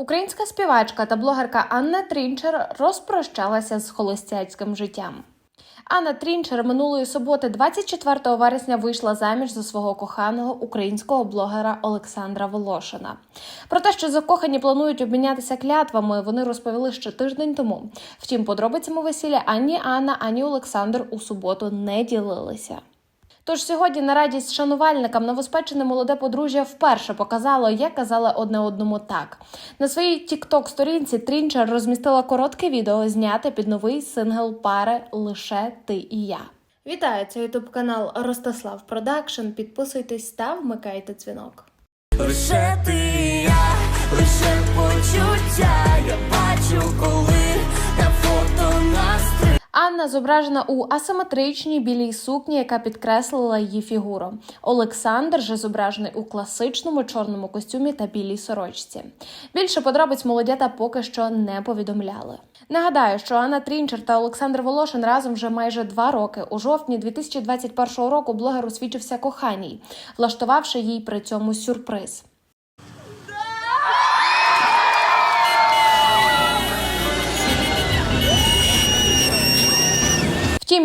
Українська співачка та блогерка Анна Трінчер розпрощалася з холостяцьким життям. Анна Трінчер минулої суботи, 24 вересня, вийшла заміж за свого коханого українського блогера Олександра Волошина. Про те, що закохані планують обмінятися клятвами, вони розповіли ще тиждень тому. Втім, подробицями весілля ані Анна, ані Олександр у суботу не ділилися. Тож сьогодні на радість шанувальникам новоспечене молоде подружжя вперше показало, як казали одне одному так. На своїй тікток сторінці Трінчер розмістила коротке відео, зняте під новий сингл пари Лише ти і я. Вітаю, це ютуб канал Ростислав Продакшн. Підписуйтесь та вмикайте дзвінок. Лише ти Анна зображена у асиметричній білій сукні, яка підкреслила її фігуру. Олександр же зображений у класичному чорному костюмі та білій сорочці. Більше подробиць молодята поки що не повідомляли. Нагадаю, що Анна Трінчер та Олександр Волошин разом вже майже два роки. У жовтні 2021 року блогер освічився коханій, влаштувавши їй при цьому сюрприз.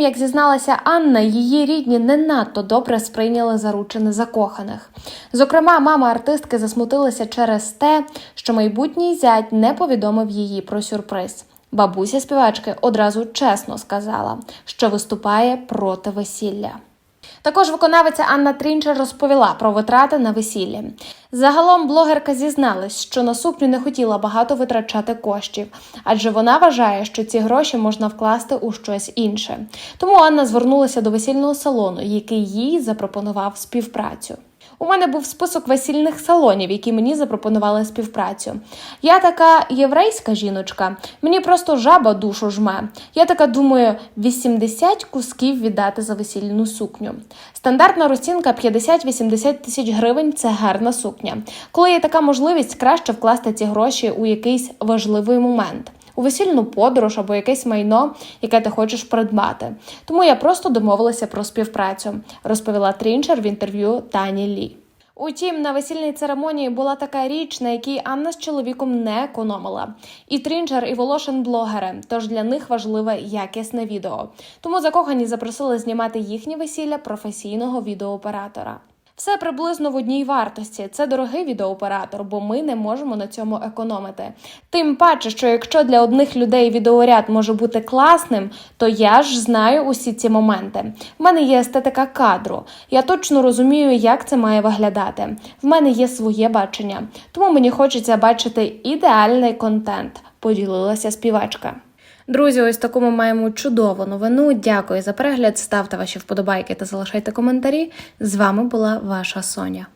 Як зізналася Анна, її рідні не надто добре сприйняли заручини закоханих. Зокрема, мама артистки засмутилася через те, що майбутній зять не повідомив її про сюрприз. Бабуся співачки одразу чесно сказала, що виступає проти весілля. Також виконавиця Анна Трінчер розповіла про витрати на весіллі. Загалом блогерка зізналась, що на сукню не хотіла багато витрачати коштів, адже вона вважає, що ці гроші можна вкласти у щось інше. Тому Анна звернулася до весільного салону, який їй запропонував співпрацю. У мене був список весільних салонів, які мені запропонували співпрацю. Я така єврейська жіночка, мені просто жаба душу жме. Я така думаю, 80 кусків віддати за весільну сукню. Стандартна розцінка 50-80 тисяч гривень це гарна сукня. Коли є така можливість, краще вкласти ці гроші у якийсь важливий момент. У весільну подорож або якесь майно, яке ти хочеш придбати. Тому я просто домовилася про співпрацю, розповіла Трінчер в інтерв'ю Тані Лі. Утім, на весільній церемонії була така річ, на якій Анна з чоловіком не економила. І Трінчер, і Волошин блогери, тож для них важливе якісне відео. Тому закохані запросили знімати їхнє весілля професійного відеооператора. Все приблизно в одній вартості. Це дорогий відеооператор, бо ми не можемо на цьому економити. Тим паче, що якщо для одних людей відеоряд може бути класним, то я ж знаю усі ці моменти. В мене є естетика кадру. Я точно розумію, як це має виглядати. В мене є своє бачення, тому мені хочеться бачити ідеальний контент. Поділилася співачка. Друзі, ось таку ми маємо чудову новину. Дякую за перегляд. Ставте ваші вподобайки та залишайте коментарі. З вами була ваша Соня.